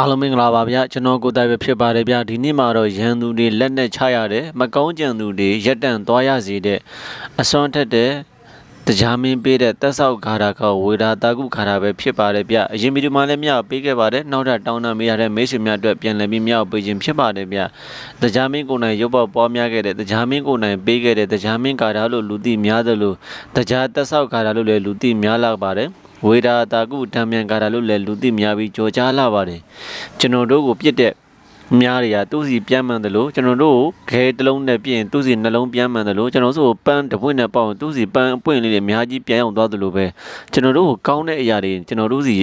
အားလုံးမင်္ဂလာပါဗျာကျွန်တော်ကိုယ်တိုင်ပဲဖြစ်ပါတယ်ဗျာဒီနေ့မှာတော့ရန်သူတွေလက်နဲ့ချရတယ်မကောင်းကြံသူတွေရက်တန့်သွားရစေတဲ့အစွမ်းထက်တဲ့တရားမင်းပေးတဲ့တက်ဆောက်ခါတာကဝေဒာတာကုခါတာပဲဖြစ်ပါတယ်ဗျအရင်ဗီဒီယိုမှာလည်းမြောက်ပေးခဲ့ပါတယ်နောက်ထပ်တောင်းတမရတဲ့မိတ်ဆွေများအတွက်ပြန်လည်ပြီးမြောက်ပေးခြင်းဖြစ်ပါတယ်ဗျတရားမင်းကိုယ်နိုင်ရုပ်ပေါက်ပွားများခဲ့တဲ့တရားမင်းကိုယ်နိုင်ပေးခဲ့တဲ့တရားမင်းကာတာလို့လူသိများသလိုတရားတက်ဆောက်ခါတာလို့လည်းလူသိများလာပါတယ် ဝေဒာတာကုဓမ္မယံကာရလို့လည်းလူသိများပြီးကြော်ကြားလာပါတယ်ကျွန်တော်တို့ကိုပြစ်တဲ့များတွေကသူ့စီပြန်မှန်တယ်လို့ကျွန်တော်တို့ကိုခဲတစ်လုံးနဲ့ပြင်သူ့စီနှလုံးပြန်မှန်တယ်လို့ကျွန်တော်တို့ကိုပန်းတစ်ပွင့်နဲ့ပေါအောင်သူ့စီပန်းအပွင့်လေးတွေအများကြီးပြန်အောင်သွားတယ်လို့ပဲကျွန်တော်တို့ကိုကောင်းတဲ့အရာတွေကျွန်တော်တို့စီ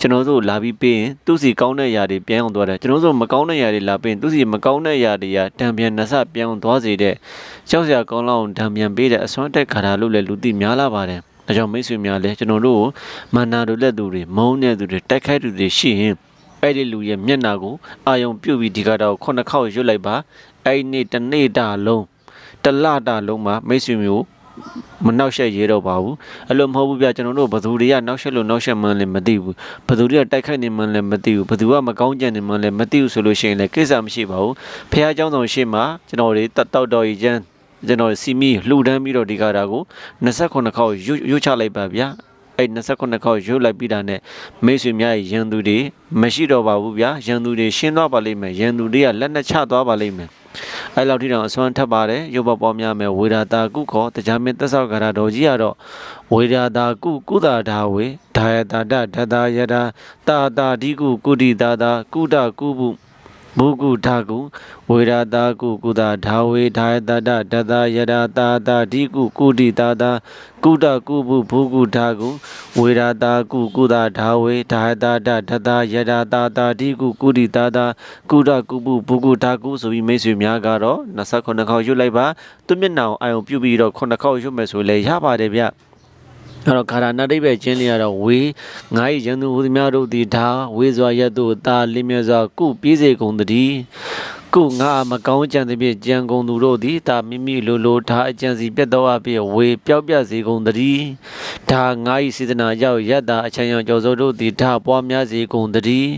ကျွန်တော်တို့လာပြီးပေးရင်သူ့စီကောင်းတဲ့အရာတွေပြန်အောင်သွားတယ်ကျွန်တော်တို့မကောင်းတဲ့အရာတွေလာပေးရင်သူ့စီမကောင်းတဲ့အရာတွေကတံပြန်နှဆပြန်အောင်သွားစေတဲ့ကြောက်စရာကောင်းလောက်တံပြန်ပေးတဲ့အစွမ်းတက်ခါတာလို့လည်းလူသိများလာပါတယ် ဒါကြောင့်မိတ်ဆွေများလည်းကျွန်တော်တို့ကိုမာနာတို့လက်သူတွေမုန်းတဲ့သူတွေတိုက်ခိုက်သူတွေရှိရင်အဲ့ဒီလူရဲ့မျက်နာကိုအာယုံပြုတ်ပြီးဒီကတော့ခုနှစ်ခေါက်ရွတ်လိုက်ပါအဲ့ဒီနေ့တစ်နေ့တာလုံးတစ်လတာလုံးမှာမိတ်ဆွေမျိုးမနှောက်ယှက်ရဲတော့ပါဘူးအဲ့လိုမဟုတ်ဘူးဗျကျွန်တော်တို့ဘသူတွေကနှောက်ယှက်လို့နှောက်ယှက်မှန်းလည်းမသိဘူးဘသူတွေကတိုက်ခိုက်နေမှန်းလည်းမသိဘူးဘသူကမကောင်းကြံနေမှန်းလည်းမသိဘူးဆိုလို့ရှိရင်လည်းကိစ္စမရှိပါဘူးဖះเจ้าဆောင်ရှေ့မှာကျွန်တော်တွေတတ်တော့တော်ကြီးချမ်း ကျွန်တော်စီမီလှူဒန်းပြီးတော့ဒီကရာကို28ခေါက်ရွတ်ရွတ်ချလိုက်ပါဗျာအဲ့28ခေါက်ရွတ်လိုက်ပြီးတာနဲ့မိတ်ဆွေများရဲ့ရန်သူတွေမရှိတော့ပါဘူးဗျာရန်သူတွေရှင်းသွားပါလိမ့်မယ်ရန်သူတွေကလက်နဲ့ချသွားပါလိမ့်မယ်အဲ့လောက်ထိတောင်အစွမ်းထပ်ပါတယ်ရုပ်ပပေါ်များမယ်ဝေဒာတာကုခေါ်တရားမင်းသက်ဆောက်ကြတာတော်ကြီးကတော့ဝေဒာတာကုကုတာဒါဝေဒါယတာတဒတာယတာတာတာဒီကုကုတိတာတာကုတကုပု မုကုထာကုဝေရတာကုကုတာဓာဝေဓာယတတဒတယရာတာတာဒီကုကုတိတာတာကုတကုပုဘုကုထာကုဝေရတာကုကုတာဓာဝေဓာယတတဒတယရာတာတာဒီကုကုတိတာတာကုတကုပုဘုကုထာကုဆိုပြီးမိတ်ဆွေများကတော့29ခေါက်ရွတ်လိုက်ပါသူမျက်နှာကိုအာယုံပြုတ်ပြီးတော့9ခေါက်ရွတ်မယ်ဆိုလည်းရပါတယ်ဗျ အဲ့တော့ခါရနာတိပဲကျင်းလေးရတော့ဝေငါ၏ရန်သူဟူသည်များတို့သည်ဒါဝေစွာရက်တို့တာလင်းမြစွာကုပြေးစေကုန်တည်း ကုငါမကောင်းကြံသည်ဖြင့်ကြံကုန်သူတို့သည်ဒါမိမိလိုလိုဒါအကြံစီပြတ်တော်အဖြစ်ဝေပျောက်ပြစေကုန်တည်းဒါငါ၏စေတနာရောက်ရက်တာအချမ်းရောင်ကြော်စိုးတို့သည်ဒါပွားများစေကုန်တည်း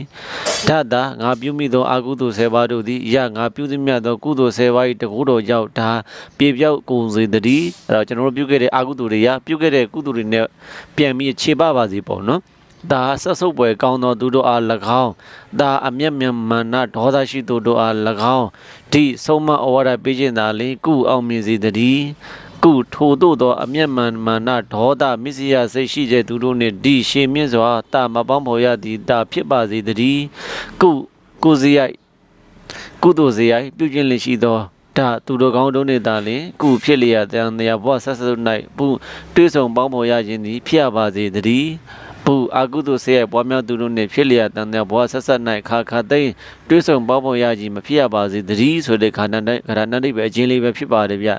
ဓာတာငါပြုမိသောအာကုသိုလ်ဆယ်ပါးတို့သည်ရငါပြုသည်မြတ်သောကုသိုလ်ဆယ်ပါး၏တကူတော်ရောက်ဒါပြေပြောက်ကုန်စေတည်းအဲ့တော့ကျွန်တော်တို့ပြုခဲ့တဲ့အာကုသိုလ်တွေကပြုခဲ့တဲ့ကုသိုလ်တွေနဲ့ပြန်ပြီးခြေပပါစေပေါ့နော် ဒါဆက်ဆုပ်ပွဲကောင်းသောသူတို့အား၎င်းဒါအမျက်မြတ်မာနဒေါသရှိသူတို့အား၎င်းဒီဆုံးမဩဝါဒပေးခြင်းသာလျှင်ကုအောင်မြင်စေတည်းကုထို့သို့သောအမျက်မှန်မာနဒေါသမစ္စယစိတ်ရှိတဲ့သူတို့နှင့်ဒီရှင်မြင့်စွာတာမပေါင်းဖော်ရသည်တာဖြစ်ပါစေတည်းကုကုစရိုက်ကုသိုလ်စရိုက်ပြုကျင့်လျက်ရှိသောဒါသူတို့ကောင်းတို့နှင့်သာလျှင်ကုဖြစ်လျက်တန်တရားဘဝဆက်ဆုပ်၌ပူတွေးဆောင်ပေါင်းဖော်ရခြင်းသည်ဖြစ်ရပါစေတည်း ဘူအာကုသိုလ်ဆေးရဲ့ပွားများသူတို့နှင့်ဖြစ်လျက်တန်တဲ့ဘဝဆက်ဆက်၌ခါခါသိမ်းတွေးဆုံပေါပေါရကြီးမဖြစ်ရပါစေတည်းဆိုတဲ့ခန္ဓာနဲ့ခန္ဓာနဲ့အိပဲအချင်းလေးပဲဖြစ်ပါတယ်ဗျ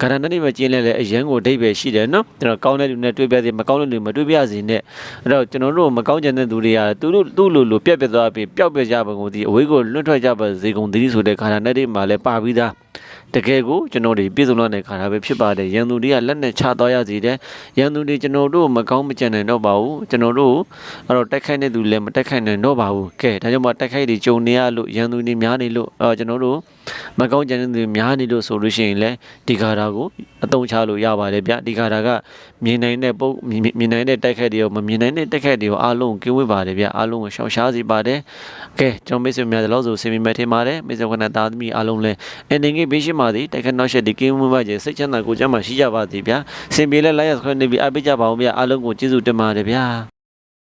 ခန္ဓာနဲ့အိပဲကျင်းလဲလဲအရန်ကိုဒိတ်ပဲရှိတယ်နော်ကျွန်တော်ကောင်းတဲ့လူနဲ့တွေးပြစေမကောင်းတဲ့လူမတွေးပြစေနဲ့အဲ့တော့ကျွန်တော်တို့မကောင်းကြတဲ့သူတွေကသူတို့သူ့လိုလိုပြက်ပြက်သွားပြီးပျောက်ပြက်ကြပါကုန်ဒီအဝေးကိုလွတ်ထွက်ကြပါစေကုန်တည်းဆိုတဲ့ခန္ဓာနဲ့အိမှာလဲပါပြီးသား တကယ်ကိုကျွန်တော်တို့ပြည်စုံတဲ့ခါတာပဲဖြစ်ပါတယ်ရန်သူတွေကလက်နဲ့ချသွားရစီတယ်ရန်သူတွေကျွန်တော်တို့မကောင်းမကြံနိုင်တော့ပါဘူးကျွန်တော်တို့အဲ့တော့တိုက်ခိုက်တဲ့သူလည်းမတိုက်ခိုက်နိုင်တော့ပါဘူးကဲဒါကြောင့်မတိုက်ခိုက်တွေကြုံနေရလို့ရန်သူတွေများနေလို့အော်ကျွန်တော်တို့မကောင်းကြံတဲ့သူများနေလို့ဆိုလို့ရှိရင်လည်းဒီခါတာကိုအတုံးချလို့ရပါတယ်ဗျဒီခါတာကမြင်နိုင်တဲ့ပုံမြင်နိုင်တဲ့တိုက်ခိုက်တွေရောမမြင်နိုင်တဲ့တိုက်ခိုက်တွေရောအားလုံးကင်းဝေးပါတယ်ဗျအားလုံးကိုရှောင်ရှားစီပါတယ်ကဲကျွန်တော်မိတ်ဆွေများတော့ဆိုစင်မီမဲ့ထင်ပါတယ်မိတ်ဆွေကနဲ့တာသမီအားလုံးလည်းအနေငယ်ဘေးရှိပါသည်တိုက်ခိုက်နောက်ဆက်ဒီကင်းဝေးပါခြင်းစိတ်ချမ်းသာကိုကြမ်းမှရှိကြပါသည်ဗျာစင်ပြေလဲလိုက်ရခွင့်နေပြီးအပိကြပါအောင်ဗျအားလုံးကိုကျေးဇူးတင်ပါတယ်ဗျာ